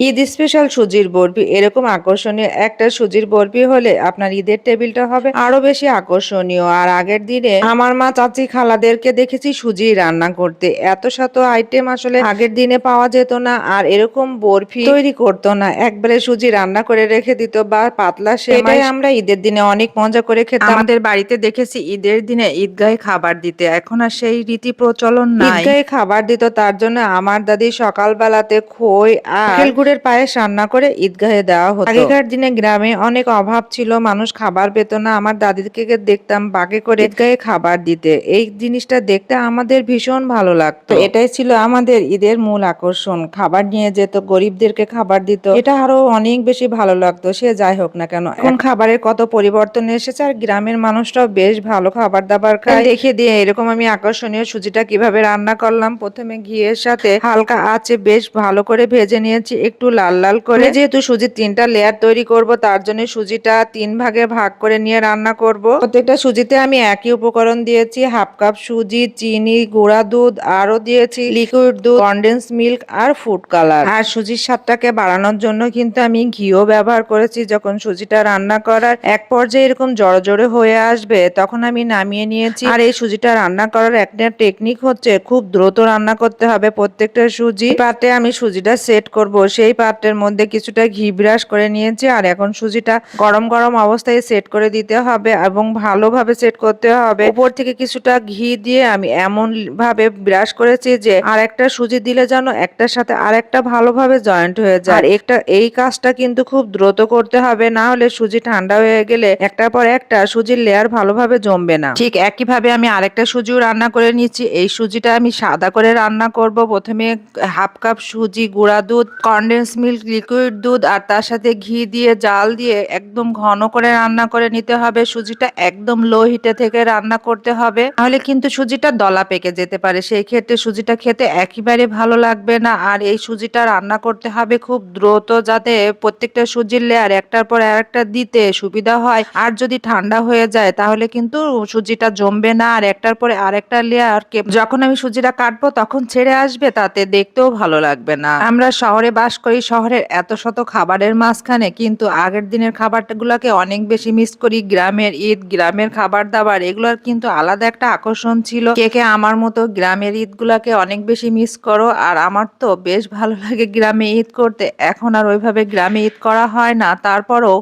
Eid special সুজির বরফি এরকম আকর্ষণীয় একটা সুজির বরফি হলে আপনার ঈদের টেবিলটা হবে আরও বেশি আকর্ষণীয়। আর আগের দিনে আমার মা চাচি খালাদেরকে দেখেছি সুজি রান্না করতে। এত শত আইটেম আসলে আগের দিনে পাওয়া যেত না আর এরকম বরফি তৈরি করতো না। একবারে সুজি রান্না করে রেখে দিত বা পাতলা সেটাই আমরা ঈদের দিনে অনেক মজা করে খেতাম। আমাদের বাড়িতে দেখেছি ঈদের দিনে ঈদগাহে খাবার দিতে। এখন আর সেই রীতি প্রচলন নাই। ঈদগাহে খাবার দিত তার জন্য আমার দাদি সকালবেলাতে খই আর গুড়ের পায়েস রান্না করে ঈদগাহে দেওয়া হতো। আগেকার দিনে গ্রামে অনেক অভাব ছিল মানুষ খাবার পেত না। আমার দাদিকে দেখতাম বাগে করে ঈদগাহে খাবার দিতে। এই জিনিসটা দেখতে আমাদের ভীষণ ভালো লাগতো। এটাই ছিল আমাদের ঈদের মূল আকর্ষণ। খাবার নিয়ে যেত গরিবদেরকে খাবার দিত। এটা আরও অনেক বেশি ভালো লাগতো সে যাই হোক না কেন। এখন খাবারের কত পরিবর্তন এসেছে আর গ্রামের মানুষরাও বেশ ভালো খাবার দাবার খায়। দেখিয়ে দিয়ে এরকম আমি আকর্ষণীয় সুজিটা কীভাবে রান্না করলাম প্রথমে ঘিয়ের সাথে হালকা আছে বেশ ভালো করে ভেজে নিয়েছি। একটু লাল লাল করে। যেহেতু সুজির তিনটা লেয়ার তৈরি করব, তার জন্য সুজিটা তিন ভাগে ভাগ করে নিয়ে রান্না করব। প্রত্যেকটা সুজিতে আমি একই উপকরণ দিয়েছি, হাফ কাপ সুজি, চিনি, গুঁড়া দুধ আরও দিয়েছি লিকুইড দুধ কন্ডেন্স মিল্ক আর ফুড কালার আর সুজির স্বাদটাকে বাড়ানোর জন্য কিন্তু আমি ঘিও ব্যবহার করেছি যখন সুজিটা রান্না করার। এক পর্যায়ে এরকম জড়ো জড়ো হয়ে আসবে, তখন আমি নামিয়ে নিয়েছি। আর এই সুজিটা রান্না করার একটা টেকনিক হচ্ছে, খুব দ্রুত রান্না করতে হবে প্রত্যেকটা সুজি। পাত্রে আমি সুজিটা সেট করব সেই পাত্রের মধ্যে কিছুটা ঘি ব্রাশ করে নিয়েছি আর এখন সুজিটা গরম গরম অবস্থায় সেট করে দিতে হবে এবং ভালোভাবে সেট করতে হবে। উপর থেকে কিছুটা ঘি দিয়ে আমি এমন ভাবে ব্রাশ করেছি যে আর একটা সুজি দিলে যেন একটার সাথে আর একটা ভালোভাবে জয়েন্ট হয়ে যায়। আর একটা, এই কাজটা কিন্তু খুব দ্রুত করতে হবে, না হলে সুজি ঠান্ডা হয়ে গেলে একটার পর একটা সুজির লেয়ার ভালোভাবে জমবে না। ঠিক একইভাবে আমি আরেকটা সুজিও রান্না করে নিচ্ছি এই সুজিটা আমি সাদা করে রান্না করব। প্রথমে হাফ কাপ সুজি গুঁড়া দুধ কন্ডেন্স মিল্ক লিকুইড দুধ আর তার সাথে ঘি দিয়ে, জাল দিয়ে একদম ঘন করে রান্না করে নিতে হবে। সুজিটা একদম লো হিটে থেকে রান্না করতে হবে। তাহলে কিন্তু সুজিটা দলা পেকে যেতে পারে। সেই ক্ষেত্রে সুজিটা খেতে একেবারে ভালো লাগবে না। আর এই সুজিটা রান্না করতে হবে খুব দ্রুত যাতে প্রত্যেকটা সুজির লেয়ার একটার পর আরেকটা দিতে সুবিধা হয়। আর যদি ঠান্ডা হয়ে যায়, তাহলে কিন্তু সুজিটা জমবে না। আর একটার পরে আরেকটা লেয়ার যখন আমি সুজিটা কাটবো, তখন ছেড়ে আসবে, তাতে দেখতেও ভালো লাগবে না। আমরা শহরে বাস করি শহরের এত শত খাবারের মাঝখানে, কিন্তু আগের দিনের খাবারগুলোকে অনেক বেশি মিস করি। গ্রামের ঈদ, গ্রামের খাবার দাবার, এগুলোর কিন্তু আলাদা একটা আকর্ষণ ছিল। কে কে আমার মতো গ্রামের ঈদ গুলাকে অনেক বেশি মিস করো, আর আমার তো বেশ ভালো লাগে গ্রামে ঈদ করতে। এখন আর ওইভাবে গ্রামে ঈদ করা হয় না, তারপরও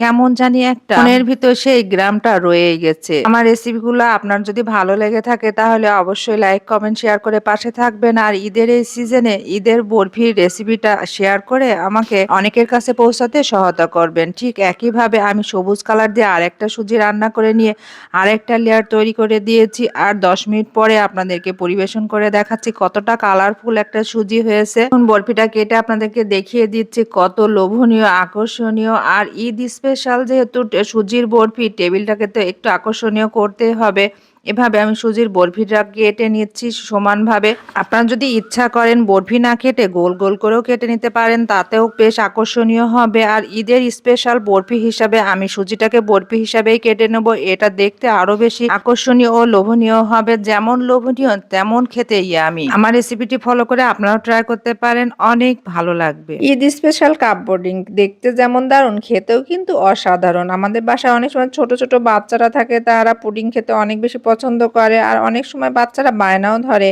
কেমন জানি একটা মনের ভিতর সেই গ্রামটা রয়ে গেছে। আমার রেসিপিগুলো আপনার যদি ভালো লেগে থাকে, তাহলে অবশ্যই লাইক, কমেন্ট, শেয়ার করে পাশে থাকবেন। আর ঈদের এই সিজনে ঈদের বরফির রেসিপিটা শেয়ার করে আমাকে অনেকের কাছে পৌঁছাতে সহায়তা করবেন। ঠিক একইভাবে আমি সবুজ কালার দিয়ে আরেকটা সুজি রান্না করে নিয়ে আরেকটা লেয়ার তৈরি করে দিয়েছি। আর দশ মিনিট পরে আপনাদেরকে পরিবেশন করে দেখাচ্ছি কতটা কালারফুল একটা সুজি হয়েছে। এখন বরফিটা কেটে আপনাদেরকে দেখিয়ে দিচ্ছি কত লোভনীয়, আকর্ষণীয়। আর ঈদ স্পেশাল যেহেতু, সুজির বরফি, টেবিলটাকে তো একটু আকর্ষণীয় করতে হবে। এভাবে আমি সুজির বরফিটা কেটে নিচ্ছি সমানভাবে। আপনারা যদি ইচ্ছা করেন বরফি না কেটে গোল গোল করেও কেটে নিতে পারেন, তাতেও বেশ আকর্ষণীয় হবে। আর ঈদের স্পেশাল বরফি হিসাবে আমি সুজিটাকে বরফি হিসাবেই কেটে নেব। এটা দেখতে আরও বেশি আকর্ষণীয় ও লোভনীয় হবে। যেমন লোভনীয়, তেমন খেতে আমি। আমার রেসিপিটি ফলো করে আপনারাও ট্রাই করতে পারেন। অনেক ভালো লাগবে। ঈদ স্পেশাল কাপ বোর্ডিং দেখতে যেমন দারুণ, খেতেও কিন্তু অসাধারণ। আমাদের বাসায় অনেক সময় ছোট ছোট বাচ্চারা থাকে, তারা পুডিং খেতে অনেক বেশি পছন্দ করে আর অনেক সময় বাচ্চারা বায়নাও ধরে।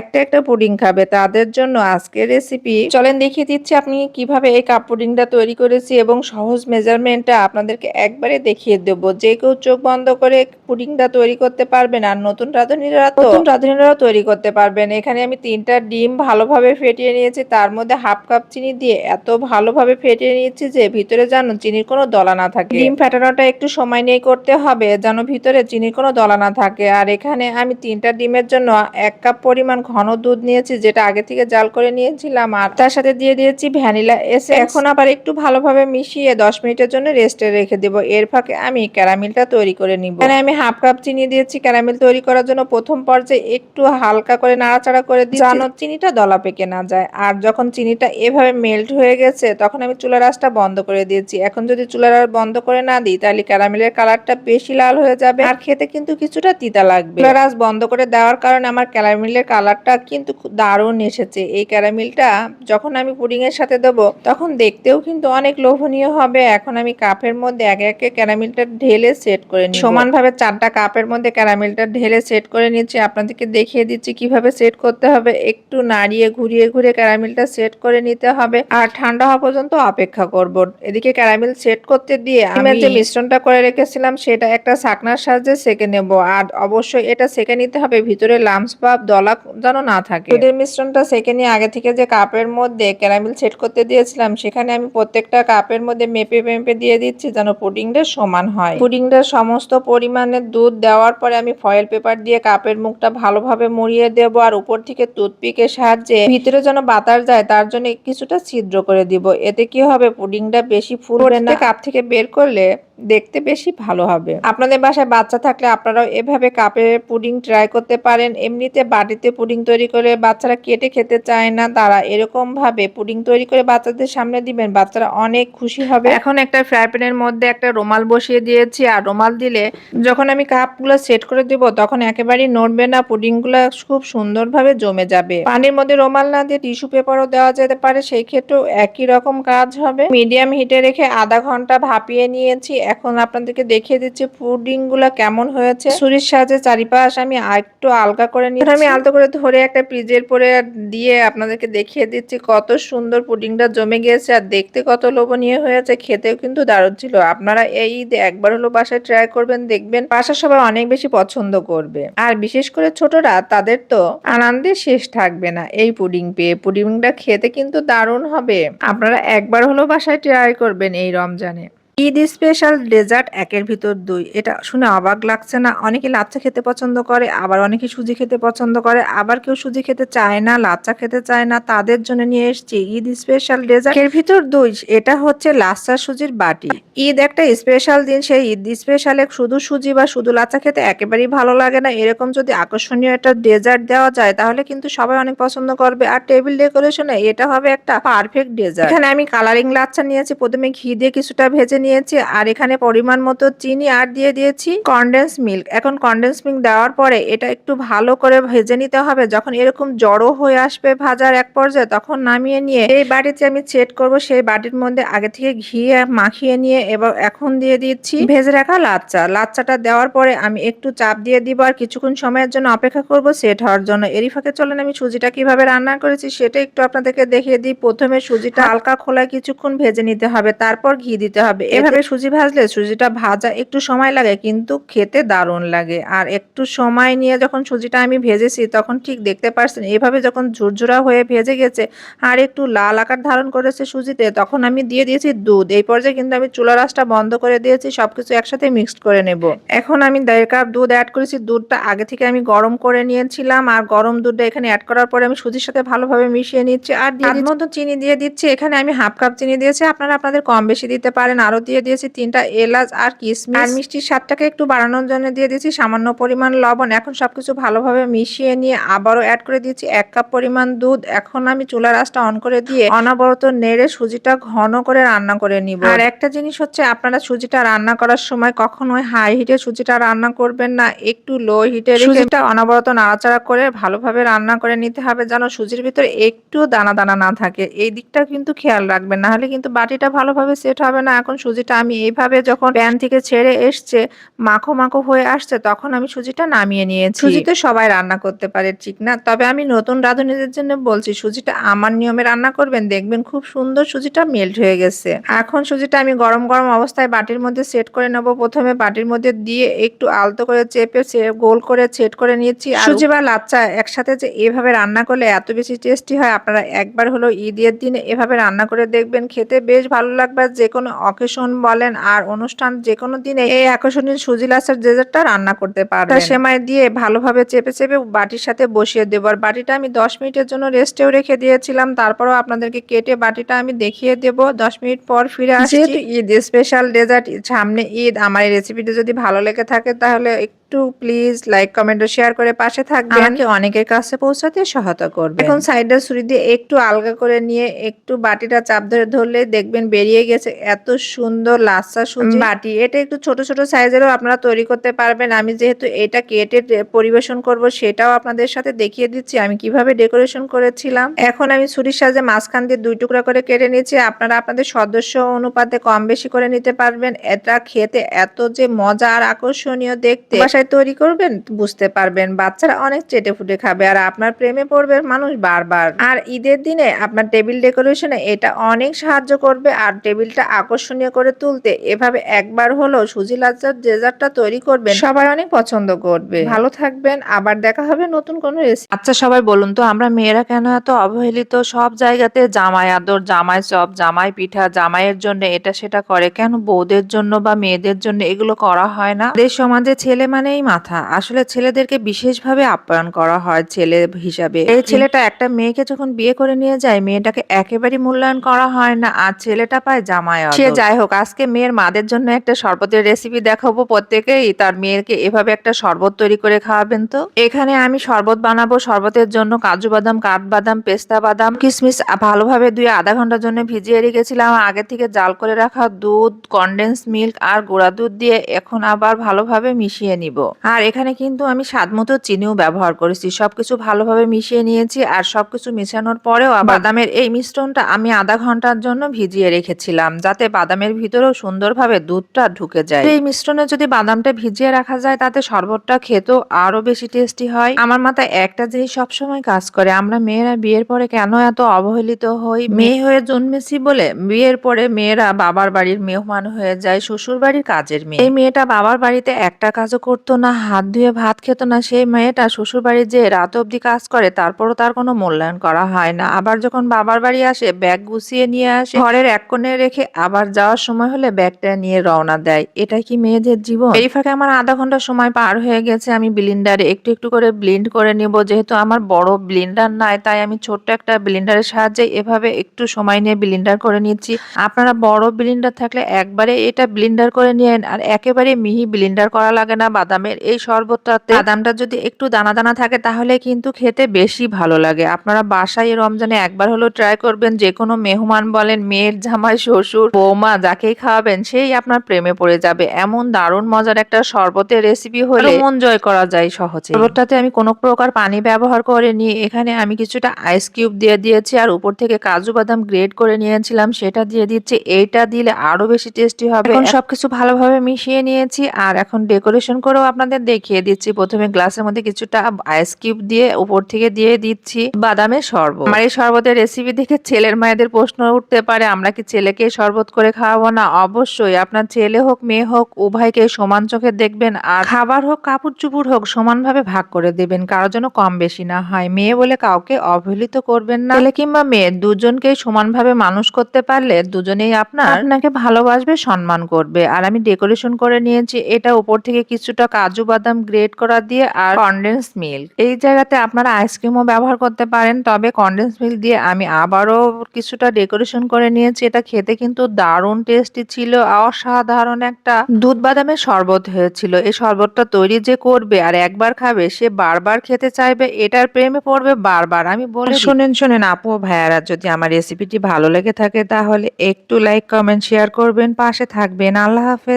একটা একটা পুডিং খাবে। তাদের জন্য আজকের রেসিপি চলেন দেখিয়ে দিচ্ছি আপনি কীভাবে এই কাপ পুডিংটা তৈরি করেছি এবং সহজ মেজারমেন্টটা আপনাদেরকে একবারে দেখিয়ে দেব। যে কেউ চোখ বন্ধ করে পুডিংটা তৈরি করতে পারবেন আর নতুন রাঁধুনিরা নতুন রাঁধুনিরাও তৈরি করতে পারবেন। এখানে আমি তিনটা ডিম ভালোভাবে ফেটিয়ে নিয়েছি। তার মধ্যে হাফ কাপ চিনি দিয়ে এত ভালোভাবে ফেটিয়ে নিয়েছি যে ভিতরে যেন চিনির কোনো দলা না থাকে। ডিম ফেটানোটা একটু সময় নিয়ে করতে হবে যেন ভিতরে চিনির কোনো দলা না থাকে। থাকে। আর এখানে আমি তিনটা ডিমের জন্য এক কাপ পরিমাণ ঘন দুধ নিয়েছি যেটা আগে থেকে জাল করে নিয়েছিলাম। আর তার সাথে দিয়ে দিয়েছি ভ্যানিলা এসে এখন আবার একটু ভালোভাবে মিশিয়ে দশ মিনিটের জন্য রেস্টে রেখে দেব। এর ফাঁকে আমি ক্যারামেলটা তৈরি করে নিব। এখানে আমি হাফ কাপ চিনি দিয়েছি। ক্যারামেল তৈরি করার জন্য প্রথম পর্যায়ে একটু হালকা করে নাড়াচাড়া করে দিই যেন চিনিটা দলা পেকে না যায়। আর যখন চিনিটা এভাবে মেল্ট হয়ে গেছে তখন আমি চুলার আঁচটা বন্ধ করে দিয়েছি। এখন যদি চুলার আঁচ বন্ধ করে না দিই তাহলে ক্যারামেলের কালারটা বেশি লাল হয়ে যাবে। আর খেতে কিন্তু কিছুটা তিতা লাগবে। চুলার বন্ধ করে দেওয়ার কারণে আমার ক্যারামেলের কালারটা কিন্তু দারুণ এসেছে। এই ক্যারামেলটা যখন আমি পুডিং এর সাথে দেবো তখন দেখতেও কিন্তু অনেক লোভনীয় হবে। এখন আমি কাপের মধ্যে একে একে ক্যারামেলটা ঢেলে সেট করে নিই সমানভাবে চারটা কাপের মধ্যে ক্যারামেলটা ঢেলে সেট করে নিচ্ছি। আপনাদেরকে দেখিয়ে দিচ্ছি কীভাবে সেট করতে হবে। একটু নাড়িয়ে ঘুরিয়ে ঘুরিয়ে ক্যারামেলটা সেট করে নিতে হবে। আর ঠান্ডা হওয়া পর্যন্ত অপেক্ষা করব। এদিকে ক্যারামেল সেট করতে দিয়ে আমি যে মিশ্রণটা করে রেখেছিলাম সেটা একটা ছাকনার সাহায্যে সেকে নেব। আর অবশ্যই এটা সেকে নিতে হবে ভিতরে লামস বা দলা যেন না থাকে। দুধের মিশ্রণটা সেকে নিয়ে আগে থেকে যে কাপের মধ্যে ক্যারামেল সেট করতে দিয়েছিলাম সেখানে আমি প্রত্যেকটা কাপের মধ্যে মেপে মেপে দিয়ে দিচ্ছি যেন পুডিংটা সমান হয়। পুডিংটার সমস্ত পরিমাণে দুধ দেওয়ার পরে আমি ফয়েল পেপার দিয়ে কাপের মুখটা ভালোভাবে মুড়িয়ে দেব আর উপর থেকে টুথপিকের সাহায্যে ভিতরে যেন বাতাস যায় তার জন্য কিছুটা ছিদ্র করে দিব। এতে কি হবে? পুডিংটা বেশি ফুলবে না। কাপ থেকে বের করলে দেখতে বেশি ভালো হবে। আপনাদের বাসায় বাচ্চা থাকলে আপনারাও এভাবে কাপে পুডিং ট্রাই করতে পারেন। এমনিতে বাটিতে পুডিং তৈরি করে বাচ্চারা কেটে খেতে চায় না। তারা এরকম ভাবে পুডিং তৈরি করে বাচ্চাদের সামনে দিবেন। বাচ্চারা অনেক খুশি হবে। এখন একটা ফ্রাই প্যানের মধ্যে একটা রুমাল বসিয়ে দিয়েছি। আর রুমাল দিলে যখন আমি কাপগুলো সেট করে দিব, তখন একেবারেই নড়বে না। পুডিংগুলো খুব সুন্দরভাবে জমে যাবে। পানির মধ্যে রুমাল না দিয়ে টিস্যু পেপারও দেওয়া যেতে পারে। সেই ক্ষেত্রেও একই রকম কাজ হবে। মিডিয়াম হিটে রেখে আধা ঘণ্টা ভাপিয়ে নিয়েছি। এখন আপনাদেরকে দেখিয়ে দিচ্ছি পুডিংগুলা কেমন হয়েছে। ছুরির সাহায্যে চারিপাশ আমি একটু আলগা করে নিয়ে আমি আলতো করে ধরে একটা ফ্রিজের পরে দিয়ে আপনাদেরকে দেখিয়ে দিচ্ছি, কত সুন্দর পুডিংটা জমে গিয়েছে আর দেখতে কত লোভনীয় হয়েছে, খেতেও কিন্তু দারুণ ছিল। আপনারা এই একবার হলো বাসায় ট্রাই করবেন, দেখবেন বাসার সবাই অনেক বেশি পছন্দ করবে। আর বিশেষ করে ছোটরা, তাদের তো আনন্দে শেষ থাকবে না এই পুডিং পেয়ে। পুডিংটা খেতে কিন্তু দারুণ হবে। আপনারা একবার হলো বাসায় ট্রাই করবেন এই রমজানে। ঈদ স্পেশাল ডেজার্ট একের ভিতর দুই। এটা শুনে অবাক লাগছে না। অনেকে লাচ্চা খেতে পছন্দ করে, আবার অনেকে সুজি খেতে পছন্দ করে। আবার কেউ সুজি খেতে চায় না, লাচ্চা খেতে চায় না। তাদের জন্য নিয়ে এসেছি ঈদ স্পেশাল ডেজার্ট এর ভিতর দুই। এটা হচ্ছে লাচ্চা সুজির বাটি। ঈদ একটা স্পেশাল দিন। সেই ঈদ স্পেশালে শুধু সুজি বা শুধু লাচ্চা খেতে একেবারেই ভালো লাগে না। এরকম যদি আকর্ষণীয় একটা ডেজার্ট দেওয়া যায়, তাহলে কিন্তু সবাই অনেক পছন্দ করবে। আর টেবিল ডেকোরেশনে এটা হবে একটা পারফেক্ট ডেজার্ট। এখানে আমি কালারিং লাচ্চা নিয়েছি। প্রথমে ঘি দিয়ে কিছুটা ভেজে নিয়েছি। আর এখানে পরিমাণ মতো চিনি আর দিয়ে দিয়েছি কনডেন্স মিল্ক এখন কনডেন্স মিল্ক দেওয়ার পরে এটা একটু ভালো করে ভেজে নিতে হবে। যখন এরকম জড়ো হয়ে আসবে ভাজার এক পর্যায়ে, তখন নামিয়ে নিয়ে এই বাটিতে আমি সেট করব। সেই বাটির মধ্যে আগে থেকে ঘি মাখিয়ে নিয়ে এবং এখন দিয়ে দিচ্ছি ভেজে রাখা লাচ্চা। লাচ্চাটা দেওয়ার পরে আমি একটু চাপ দিয়ে দিব আর কিছুক্ষণ সময়ের জন্য অপেক্ষা করব সেট হওয়ার জন্য। এরই ফাঁকে চলেন আমি সুজিটা কীভাবে রান্না করেছি সেটা একটু আপনাদেরকে দেখিয়ে দিই। প্রথমে সুজিটা হালকা খোলায় কিছুক্ষণ ভেজে নিতে হবে। তারপর ঘি দিতে হবে। এভাবে সুজি ভাজলে সুজিটা ভাজা একটু সময় লাগে কিন্তু খেতে দারুণ লাগে। আর একটু সময় নিয়ে যখন সুজিটা আমি ভেজেছি তখন ঠিক দেখতে পারছেন এভাবে যখন ঝুরঝুরা হয়ে ভেজে গেছে আর একটু লাল আকার ধারণ করেছে সুজিতে তখন আমি দিয়ে দিয়েছি দুধ। এই পর্যায়ে কিন্তু আমি চুলা রাসটা বন্ধ করে দিয়েছি সবকিছু একসাথে মিক্সড করে নেব। এখন আমি দেড় কাপ দুধ অ্যাড করেছি। দুধটা আগে থেকে আমি গরম করে নিয়েছিলাম আর গরম দুধটা এখানে অ্যাড করার পরে আমি সুজির সাথে ভালোভাবে মিশিয়ে নিচ্ছি। আর দিয়ে মতো চিনি দিয়ে দিচ্ছি। এখানে আমি হাফ কাপ চিনি দিয়েছি। আপনারা আপনাদের কম বেশি দিতে পারেন আরও দিয়ে দিয়েছি তিনটা এলাচ আর কিশমিশ আর মিষ্টির স্বাদটাকে একটু বাড়ানোর জন্য দিয়ে দিয়েছি সামান্য পরিমাণ লবণ। এখন সবকিছু ভালোভাবে মিশিয়ে নিয়ে আবারও অ্যাড করে দিয়েছি এক কাপ পরিমাণ দুধ। এখন আমি চুলা রাসটা অন করে দিয়ে অনবরত নেড়ে সুজিটা ঘন করে রান্না করে নিব। আর একটা জিনিস হচ্ছে আপনারা সুজিটা রান্না করার সময় কখনোই হাই হিটে সুজিটা রান্না করবেন না। একটু লো হিটে সুজিটা অনবরত নাড়াচাড়া করে ভালোভাবে রান্না করে নিতে হবে যেন সুজির ভিতরে একটু দানা দানা না থাকে। এই দিকটা কিন্তু খেয়াল রাখবেন। না হলে কিন্তু বাটিটা ভালোভাবে সেট হবে না। এখন সুজিটা আমি এইভাবে যখন প্যান থেকে ছেড়ে এসছে মাখো মাখো হয়ে আসছে তখন আমি সুজিটা নামিয়ে নিয়েছি। সুজিতে সবাই রান্না করতে পারে ঠিক না? তবে আমি নতুন রাঁধুনিদের জন্য বলছি সুজিটা আমার নিয়মে রান্না করবেন দেখবেন খুব সুন্দর সুজিটা মেল্ট হয়ে গেছে। এখন সুজিটা আমি গরম গরম অবস্থায় বাটির মধ্যে সেট করে নেব। প্রথমে বাটির মধ্যে দিয়ে একটু আলতো করে চেপে গোল করে সেট করে নিয়েছি। সুজি বা লাচ্চা একসাথে যে এভাবে রান্না করলে এত বেশি টেস্টি হয় আপনারা একবার হলো ঈদের দিনে এভাবে রান্না করে দেখবেন খেতে বেশ ভালো লাগবে। যে কোনো অকেশন বলেন আর অনুষ্ঠান যে কোনো দিনে এই আকর্ষণীয় সুজি লাচ্ছার ডেজার্টটা রান্না করতে পারবে সেমাই দিয়ে ভালোভাবে চেপে চেপে বাটির সাথে বসিয়ে দেবো। আর বাটিটা আমি দশ মিনিটের জন্য রেস্টেও রেখে দিয়েছিলাম। তারপরও আপনাদেরকে কেটে বাটিটা আমি দেখিয়ে দেবো। দশ মিনিট পর ফিরে আসছি। ঈদ স্পেশাল ডেজার্ট সামনে ঈদ আমার এই রেসিপিটা যদি ভালো লেগে থাকে তাহলে একটু প্লিজ লাইক কমেন্ট ও শেয়ার করে পাশে থাকবেন। আমাকে অনেকের কাছে পৌঁছাতে সহায়তা করবে এখন সাইডের ছুরি দিয়ে একটু আলগা করে নিয়ে একটু বাটিটা চাপ ধরে ধরলে দেখবেন বেরিয়ে গেছে এত সুন্দর লাচ্ছা সুজি। বাটি। এটা একটু ছোট ছোট সাইজেরও আপনারা তৈরি করতে পারবেন। আমি যেহেতু এটা কেটে পরিবেশন করব সেটাও আপনাদের সাথে দেখিয়ে দিচ্ছি আমি কীভাবে ডেকোরেশন করেছিলাম। এখন আমি ছুরির সাহায্যে মাঝখান দিয়ে দুই টুকরা করে কেটে নিয়েছি। আপনারা আপনাদের সদস্য অনুপাতে কম বেশি করে নিতে পারবেন। এটা খেতে এত যে মজা আর আকর্ষণীয় দেখতে। বাসায় তৈরি করবেন, বুঝতে পারবেন। বাচ্চারা অনেক চেটে ফুটে খাবে আর আপনার প্রেমে পড়বে মানুষ বারবার। আর ঈদের দিনে আপনার টেবিল ডেকোরেশনে এটা অনেক সাহায্য করবে আর টেবিলটা আকর্ষণীয় করে তুলতে এভাবে একবার হলো সুজি, লাচ্চার ডেজার্টটা তৈরি করবেন, সবাই অনেক পছন্দ করবে। ভালো থাকবেন, আবার দেখা হবে নতুন কোনো রেসিপি আচ্ছা সবাই বলুন তো, আমরা মেয়েরা কেন এত অবহেলিত? সব জায়গাতে জামাই আদর, জামাই চপ, জামাই পিঠা, জামাইয়ের জন্য এটা সেটা করে। কেন বউদের জন্য বা মেয়েদের জন্য এগুলো করা হয় না? আমাদের সমাজে ছেলে মানেই মাথা। আসলে ছেলেদেরকে বিশেষভাবে আপ্যায়ন করা হয় ছেলে হিসাবে। এই ছেলেটা একটা মেয়েকে যখন বিয়ে করে নিয়ে যায়, মেয়েটাকে একেবারেই মূল্যায়ন করা হয় না আর ছেলেটা পায় জামাই সে যাই হোক, আজকে মেয়ের মাদের জন্য একটা শরবতের রেসিপি দেখাবো প্রত্যেকেই। তার মেয়েকে এভাবে একটা শরবত তৈরি করে খাওয়াবেন তো? এখানে আমি শরবত বানাবো। শরবতের জন্য কাজু বাদাম কাঠবাদাম পেস্তা বাদাম কিশমিশ ভালোভাবে দুই আধা ঘণ্টার জন্য ভিজিয়ে রেখেছিলাম। আগে থেকে জাল করে রাখা দুধ কনডেন্স মিল্ক আর গুঁড়া দুধ দিয়ে এখন আবার ভালোভাবে মিশিয়ে নিব। আর এখানে কিন্তু আমি স্বাদ মতো চিনিও ব্যবহার করেছি। সবকিছু ভালোভাবে মিশিয়ে নিয়েছি আর সবকিছু মিশানোর পরেও বাদামের এই মিশ্রণটা আমি আধা ঘণ্টার জন্য ভিজিয়ে রেখেছিলাম যাতে বাদামের ভিতরেও সুন্দরভাবে দুধটা ঢুকে যায়। এই মিশ্রণে যদি বাদামটা ভিজিয়ে রাখা যায় তাতে শরবতটা খেতেও আরও বেশি টেস্টি হয়। আমার মাথায় একটা জিনিস সবসময় কাজ করে আমরা মেয়েরা বিয়ের পরে কেন এত অবহেলিত হই? মেয়ে হয়ে জন্মেছি বলে বিয়ের পরে মেয়েরা বাবার বাড়ির মেহমান হয়ে যায় শ্বশুর বাড়ির কাজের মেয়ে। এই মেয়েটা বাবার বাড়িতে একটা কাজও করতো না, হাত ধুয়ে ভাত খেত না, সেই মেয়েটা শ্বশুর বাড়ি যে রাত অবধি কাজ করে, তারপরও তার কোনো মূল্যায়ন করা হয় না। আবার যখন বাবার বাড়ি আসে, ব্যাগ গুছিয়ে নিয়ে আসে, ঘরের এক কোণে রেখে আবার যাওয়ার সময় হলে ব্যাগটা নিয়ে রওনা দেয়। এটা কি মেয়েদের জীবন? এই ফাঁকে আমার আধা ঘণ্টা সময় পার হয়ে গেছে আমি ব্লিন্ডারে। একটু একটু করে ব্লিন্ড করে নিব, যেহেতু আমার বড় ব্লিন্ডার নাই, তাই আমি ছোট্ট একটা ব্লিন্ডারের সাহায্যে এভাবে একটু সময় নিয়ে ব্লিন্ডার করে নিচ্ছি। আপনারা বড় ব্লিন্ডার থাকলে একবারে এটা ব্লিন্ডার করে নিয়েন, আর একেবারে মিহি ব্লিন্ডার করা লাগে না বাদামের এই শরবতটাতে বাদামটা যদি একটু দানা দানা থাকে তাহলে কিন্তু খেতে বেশি ভালো লাগে। আপনারা বাসায় রমজানে একবার হলো ট্রাই করবেন যে কোনো মেহমান বলেন মেয়ের জামাই শ্বশুর বৌমা যাকেই খাওয়াবেন সেই আপনার প্রেমে পড়ে যাবে। এমন দারুণ মজার একটা শরবতের রেসিপি হলে মন জয় করা যায় সহজে। শরবতটাতে আমি কোনো প্রকার পানি ব্যবহার করিনি। এখানে আমি কিছুটা আইস কিউব দিয়ে দিয়েছি আর উপর থেকে কাজু বাদাম গ্রেড করে নিয়েছিলাম। সেটা দিয়ে দিচ্ছি। এইটা দিলে আরও বেশি টেস্টি হবে। এখন সবকিছু ভালোভাবে মিশিয়ে নিয়েছি আর এখন ডেকোরেশন করেও আপনাদের দেখিয়ে দিচ্ছি। প্রথমে গ্লাসের মধ্যে কিছুটা আইস কিউব দিয়ে উপর থেকে দিয়ে দিচ্ছি বাদামের শরবত। আমার এই শরবতের রেসিপি দেখে ছেলের মায়েদের প্রশ্ন উঠতে পারে, আমরা কি ছেলেকে শরবত করে খাওয়াবো? না, অবশ্যই। আপনার ছেলে হোক, মেয়ে হোক, উভয়কে সমান চোখে দেখবেন আর খাবার হোক কাপড় চুপুর হোক, সমানভাবে ভাগ করে দেবেন। কারোর জন্য কম বেশি না হয়। মেয়ে বলে কাউকে অবহেলিত করবেন না। ছেলে কিংবা মেয়ে দুজনকেই সমানভাবে মানুষ করতে পারলে দুজনেই আপনার আপনাকে ভালোবাসবে, সম্মান করবে। আর আমি ডেকোরেশন করে নিয়েছি। এটা উপর থেকে কিছুটা কাজু বাদাম গ্রেট করা দিয়ে আর কনডেন্স মিল্ক এই জায়গাতে আপনারা আইসক্রিমও ব্যবহার করতে পারেন, তবে কনডেন্স মিল্ক দিয়ে আমি আবারও কিছুটা ডেকোরেশন করে নিয়েছি। এটা খেতে কিন্তু দারুণ টেস্টি ছিল, অসাধারণ একটা দুধ বাদামের শরবত হয়েছিল। এই শরবতটা তৈরি যে করবে আর একবার খাবে, সে বারবার খেতে চাইবে, এটার প্রেমে পড়বে বারবার। আমি বলে শোনেন শোনেন আপু, ভাইয়ারা, যদি আমার রেসিপিটি ভালো লেগে থাকে তাহলে একটু লাইক কমেন্ট শেয়ার করবেন, পাশে থাকবেন। আল্লাহ হাফেজ।